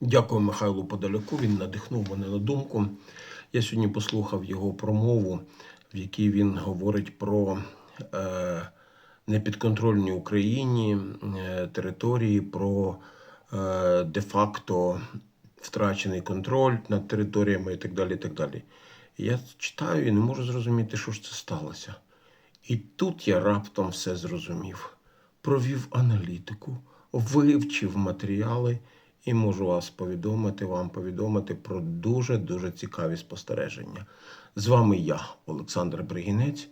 Дякую Михайлу Подоляку. Він надихнув мене на думку. Я сьогодні послухав його промову, в якій він говорить про е, непідконтрольні Україні е, території, про е, де-факто втрачений контроль над територіями і так далі. І так далі. Я читаю і не можу зрозуміти, що ж це сталося. І тут я раптом все зрозумів. Провів аналітику, вивчив матеріали і можу вас повідомити, вам повідомити про дуже-дуже цікаві спостереження. З вами я, Олександр Бригінець,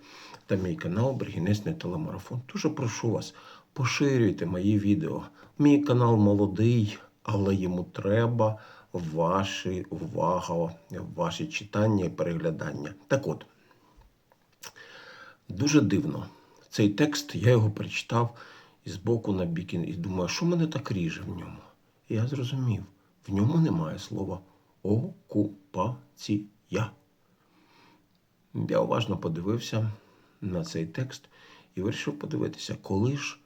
та мій канал Бригінець телемарафон. Дуже прошу вас, поширюйте мої відео. Мій канал молодий, але йому треба ваші увага, ваші читання і переглядання. Так от. Дуже дивно. Цей текст, я його прочитав і збоку на бік, і думаю, що мене так ріже в ньому? Я зрозумів, в ньому немає слова окупація. Я уважно подивився на цей текст і вирішив подивитися, коли ж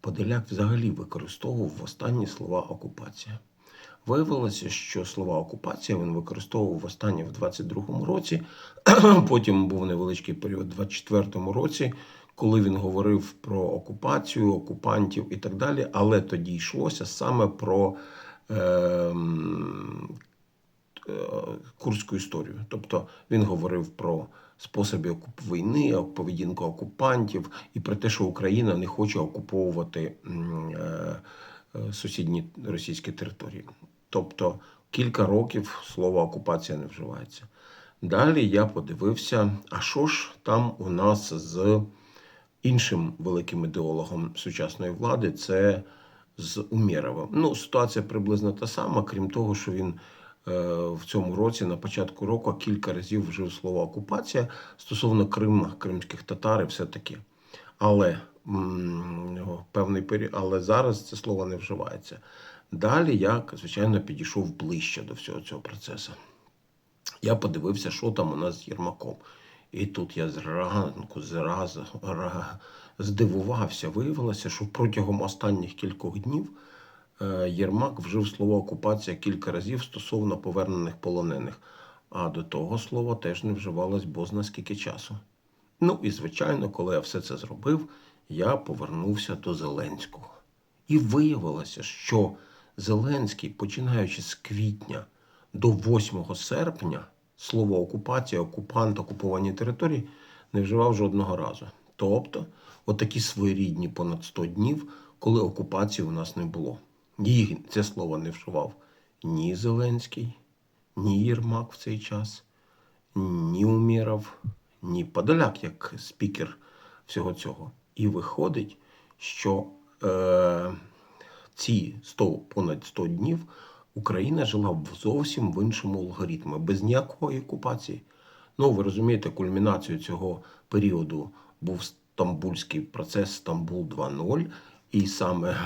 Подоляк взагалі використовував останні слова окупація. Виявилося, що слова окупація він використовував останнє в 22-му році. Потім був невеличкий період в 24-му році, коли він говорив про окупацію, окупантів і так далі. Але тоді йшлося саме про е, курську історію. Тобто він говорив про способи війни, поведінку окупантів і про те, що Україна не хоче окуповувати е, е, сусідні російські території. Тобто кілька років слово окупація не вживається. Далі я подивився, а що ж там у нас з іншим великим ідеологом сучасної влади це з Умєровим. Ну, ситуація приблизно та сама, крім того, що він е, в цьому році, на початку року, кілька разів вжив слово окупація стосовно Криму, кримських татар і все таке. Але певний період, але зараз це слово не вживається. Далі я, звичайно, підійшов ближче до всього цього процесу. Я подивився, що там у нас з Єрмаком. І тут я зранку зразу здивувався. Виявилося, що протягом останніх кількох днів е, Єрмак вжив слово окупація кілька разів стосовно повернених полонених. А до того слова теж не вживалось бозна скільки часу. Ну і звичайно, коли я все це зробив, я повернувся до Зеленського. І виявилося, що Зеленський, починаючи з квітня до 8 серпня, слово окупація, окупант, окуповані території не вживав жодного разу. Тобто, отакі своєрідні понад 100 днів, коли окупації у нас не було. Їх це слово не вживав ні Зеленський, ні Єрмак в цей час, ні Умєров, ні Подоляк як спікер всього цього. І виходить, що е, ці 100, понад 100 днів Україна жила в зовсім в іншому алгоритмі, без ніякої окупації. Ну, ви розумієте, кульмінацією цього періоду був стамбульський процес Стамбул 2.0, і саме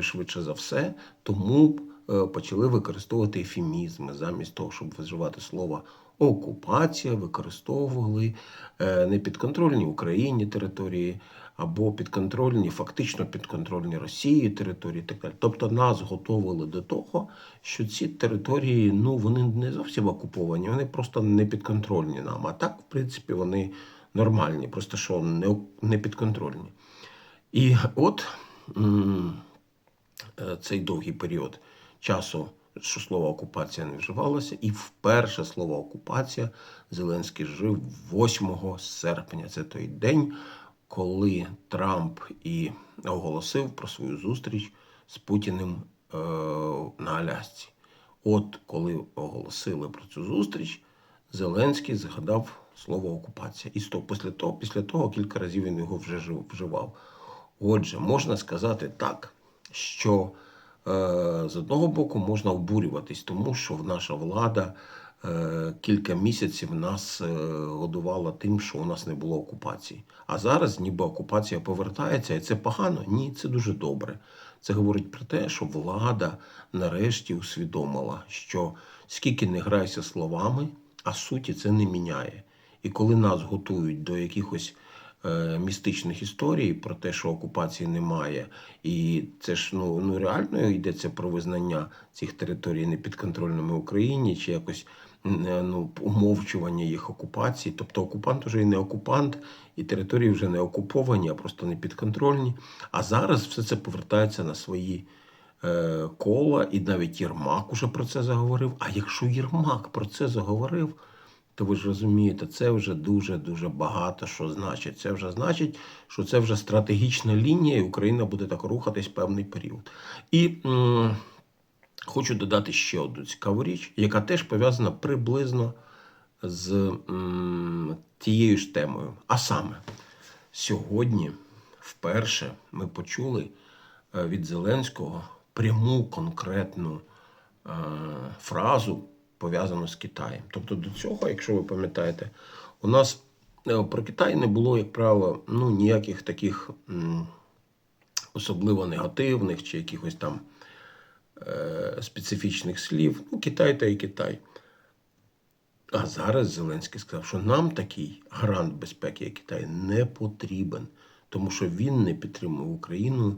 швидше за все, тому е, почали використовувати ефемізми замість того, щоб вживати слово окупація, використовували е, непідконтрольні Україні території або підконтрольні, фактично підконтрольні Росії території. Так далі. Тобто нас готували до того, що ці території ну вони не зовсім окуповані, вони просто не підконтрольні нам. А так, в принципі, вони нормальні, просто що не, не підконтрольні. І от е, цей довгий період часу, що слово окупація не вживалося, і вперше слово окупація Зеленський жив 8 серпня. Це той день, коли Трамп і оголосив про свою зустріч з Путіним е, на Алясці. От коли оголосили про цю зустріч, Зеленський згадав слово окупація. І сто після того, після того кілька разів він його вже вживав. Отже, можна сказати так, що е, з одного боку можна обурюватись, тому що наша влада кілька місяців нас е, годувала тим, що у нас не було окупації. А зараз ніби окупація повертається, і це погано? Ні, це дуже добре. Це говорить про те, що влада нарешті усвідомила, що скільки не грайся словами, а суті це не міняє. І коли нас готують до якихось е, містичних історій про те, що окупації немає. І це ж ну, ну реально йдеться про визнання цих територій непідконтрольними Україні чи якось е, ну, умовчування їх окупації. Тобто окупант уже і не окупант, і території вже не окуповані, а просто не підконтрольні. А зараз все це повертається на свої е, кола, і навіть Єрмак уже про це заговорив. А якщо Єрмак про це заговорив, то ви ж розумієте, це вже дуже-дуже багато що значить. Це вже значить, що це вже стратегічна лінія, і Україна буде так рухатись певний період. І м, хочу додати ще одну цікаву річ, яка теж пов'язана приблизно з тією ж темою. А саме, сьогодні вперше ми почули е, від Зеленського пряму конкретну е, фразу, пов'язану з Китаєм. Тобто до цього, якщо ви пам'ятаєте, у нас е, про Китай не було, як правило, ну, ніяких таких особливо негативних чи якихось там специфічних слів. Ну, Китай та і Китай. А зараз Зеленський сказав, що нам такий гарант безпеки, як Китай, не потрібен, тому що він не підтримував Україну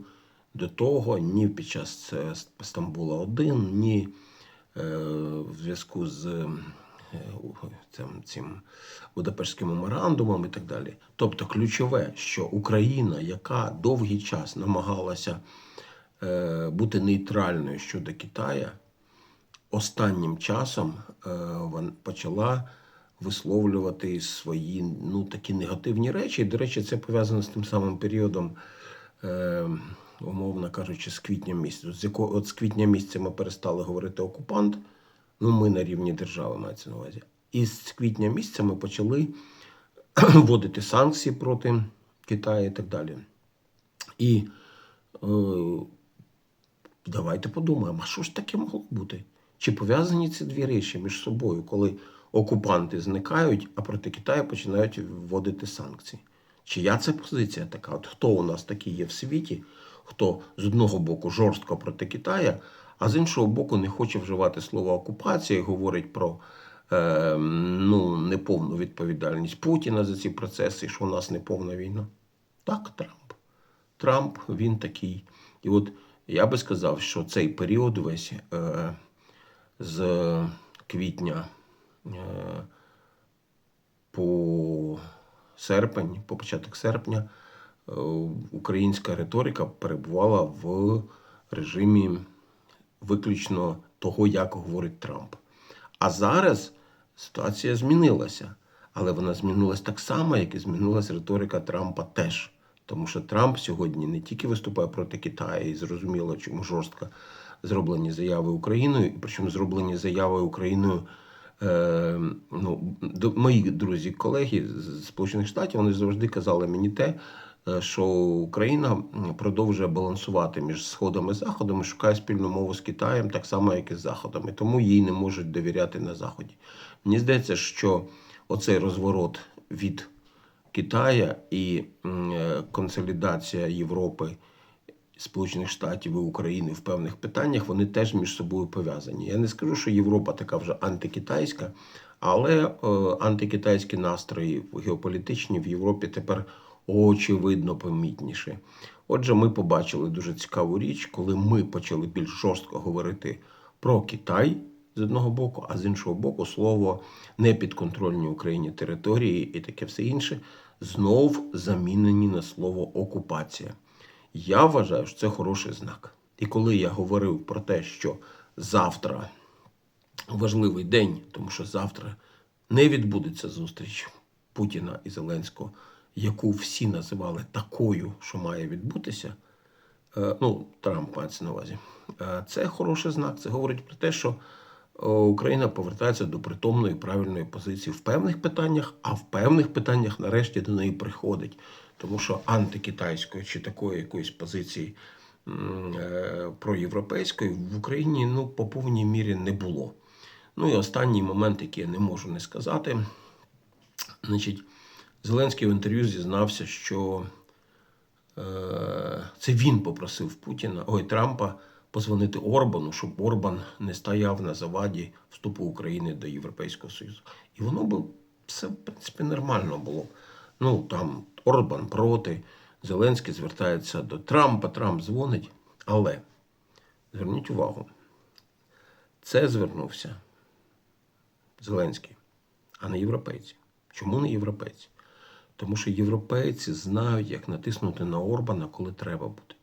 до того ні під час е, Стамбула 1 ні е, в зв'язку з е, цим, цим Будапештським меморандумом і так далі. Тобто, ключове, що Україна, яка довгий час намагалася е, бути нейтральною щодо Китая, останнім часом е, почала висловлювати свої ну, такі негативні речі. І, до речі, це пов'язано з тим самим періодом, е, умовно кажучи, з квітня місяця. З, якого, от з квітня місяця ми перестали говорити окупант, ну ми на рівні держави мається на увазі. І з квітня місяця ми почали вводити санкції проти Китаю і так далі. І е, давайте подумаємо, а що ж таке могло бути? Чи пов'язані ці дві речі між собою, коли окупанти зникають, а проти Китаю починають вводити санкції? Чия це позиція така? От хто у нас такий є в світі, хто з одного боку жорстко проти Китая, а з іншого боку не хоче вживати слово окупація, і говорить про е, ну, неповну відповідальність Путіна за ці процеси, що у нас неповна війна? Так, Трамп. Трамп він такий. І от я би сказав, що цей період весь е, з квітня е, по серпень, по початок серпня, е, українська риторика перебувала в режимі виключно того, як говорить Трамп. А зараз ситуація змінилася. Але вона змінилась так само, як і змінилась риторика Трампа теж. Тому що Трамп сьогодні не тільки виступає проти Китаю, і зрозуміло, чому жорстко зроблені заяви Україною, і причому зроблені заяви Україною. Е, ну, до, мої друзі, колеги з Сполучених Штатів вони завжди казали мені те, е, що Україна продовжує балансувати між Сходом і Заходом і шукає спільну мову з Китаєм, так само, як і з Заходом. І тому їй не можуть довіряти на Заході. Мені здається, що оцей розворот від Китая і е, консолідація Європи, Сполучених Штатів і України в певних питаннях, вони теж між собою пов'язані. Я не скажу, що Європа така вже антикитайська, але е, антикитайські настрої геополітичні в Європі тепер очевидно помітніші. Отже, ми побачили дуже цікаву річ, коли ми почали більш жорстко говорити про Китай з одного боку, а з іншого боку, слово непідконтрольні Україні території і таке все інше знов замінені на слово окупація. Я вважаю, що це хороший знак. І коли я говорив про те, що завтра важливий день, тому що завтра не відбудеться зустріч Путіна і Зеленського, яку всі називали такою, що має відбутися. Е, Ну, Трамп мається на увазі. Е, Це хороший знак. Це говорить про те, що Україна повертається до притомної правильної позиції в певних питаннях, а в певних питаннях нарешті до неї приходить. Тому що антикитайської чи такої якоїсь позиції е, проєвропейської в Україні ну, по повній мірі не було. Ну і останній момент, який я не можу не сказати. Значить, Зеленський в інтерв'ю зізнався, що е, це він попросив Путіна, ой, Трампа позвонити Орбану, щоб Орбан не стояв на заваді вступу України до Європейського Союзу. І воно б все, в принципі, нормально було. Ну, там Орбан проти. Зеленський звертається до Трампа, Трамп дзвонить. Але зверніть увагу, це звернувся Зеленський, а не європейці. Чому не європейці? Тому що європейці знають, як натиснути на Орбана, коли треба буде.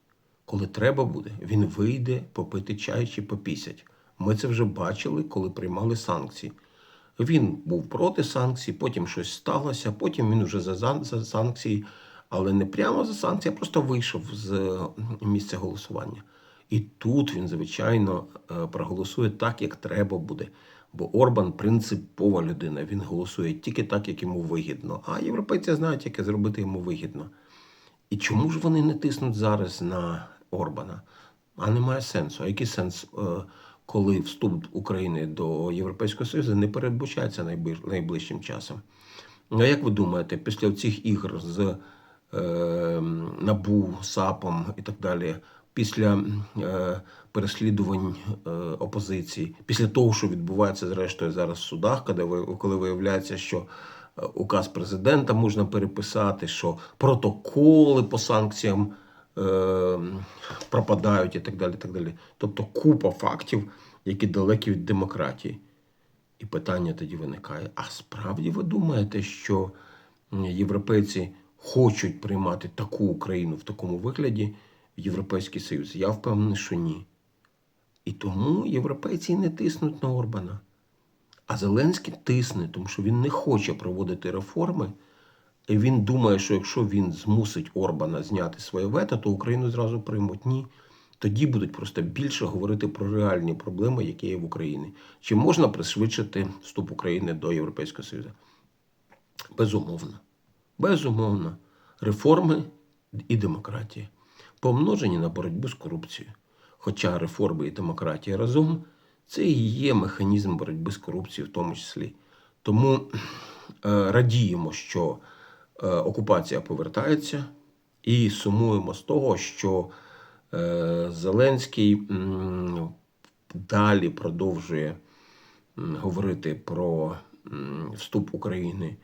Коли треба буде, він вийде попити чай чи попісять. Ми це вже бачили, коли приймали санкції. Він був проти санкцій, потім щось сталося, потім він вже за, за, санкції, але не прямо за санкції, а просто вийшов з місця голосування. І тут він, звичайно, е, проголосує так, як треба буде. Бо Орбан принципова людина. Він голосує тільки так, як йому вигідно. А європейці знають, яке зробити йому вигідно. І чому ж вони не тиснуть зараз на Орбана? А немає сенсу. А який сенс, е, коли вступ України до Європейського Союзу не передбачається найближчим часом? А як ви думаєте, після цих ігор з е, НАБУ, САПом і так далі, після е, переслідувань опозиції, після того, що відбувається зрештою зараз в судах, коли, коли виявляється, що указ президента можна переписати, що протоколи по санкціям пропадають і так далі. так далі. Тобто купа фактів, які далекі від демократії. І питання тоді виникає: а справді ви думаєте, що європейці хочуть приймати таку Україну в такому вигляді в Європейський Союз? Я впевнений, що ні. І тому європейці не тиснуть на Орбана. А Зеленський тисне, тому що він не хоче проводити реформи. І він думає, що якщо він змусить Орбана зняти своє вето, то Україну зразу приймуть. Ні. Тоді будуть просто більше говорити про реальні проблеми, які є в Україні. Чи можна пришвидшити вступ України до Європейського Союзу? Безумовно. Безумовно. Реформи і демократія. Помножені на боротьбу з корупцією. Хоча реформи і демократія разом це і є механізм боротьби з корупцією, в тому числі. Тому е, радіємо, що окупація повертається, і сумуємо з того, що е, Зеленський далі продовжує говорити про вступ України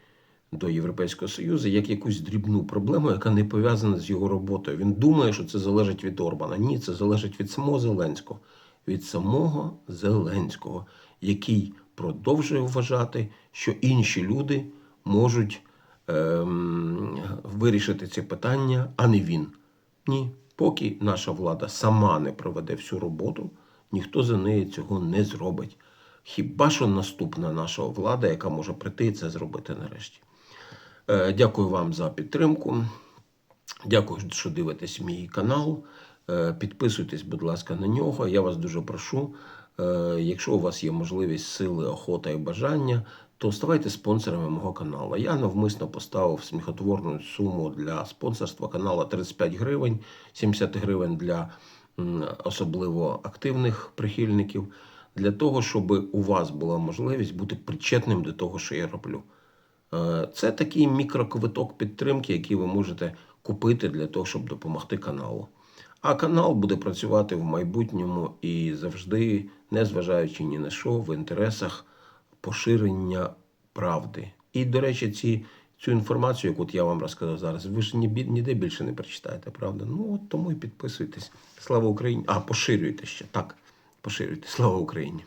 до Європейського Союзу як якусь дрібну проблему, яка не пов'язана з його роботою. Він думає, що це залежить від Орбана. Ні, це залежить від самого Зеленського, від самого Зеленського, який продовжує вважати, що інші люди можуть вирішити ці питання, а не він. Ні, поки наша влада сама не проведе всю роботу, ніхто за неї цього не зробить. Хіба що наступна наша влада, яка може прийти і це зробити нарешті. Е, Дякую вам за підтримку. Дякую, що дивитесь мій канал. Е, Підписуйтесь, будь ласка, на нього. Я вас дуже прошу. е, Якщо у вас є можливість, сили, охота і бажання, то ставайте спонсорами мого каналу. Я навмисно поставив сміхотворну суму для спонсорства каналу 35 гривень, 70 гривень для особливо активних прихильників, для того, щоб у вас була можливість бути причетним до того, що я роблю. Е, Це такий мікроквиток підтримки, який ви можете купити для того, щоб допомогти каналу. А канал буде працювати в майбутньому і завжди, незважаючи ні на що, в інтересах поширення правди. І, до речі, ці, цю інформацію, яку я вам розказав зараз, ви ж ні, ніде більше не прочитаєте, правда? Ну от тому і підписуйтесь. Слава Україні! А, поширюйте ще. Так, поширюйте. Слава Україні!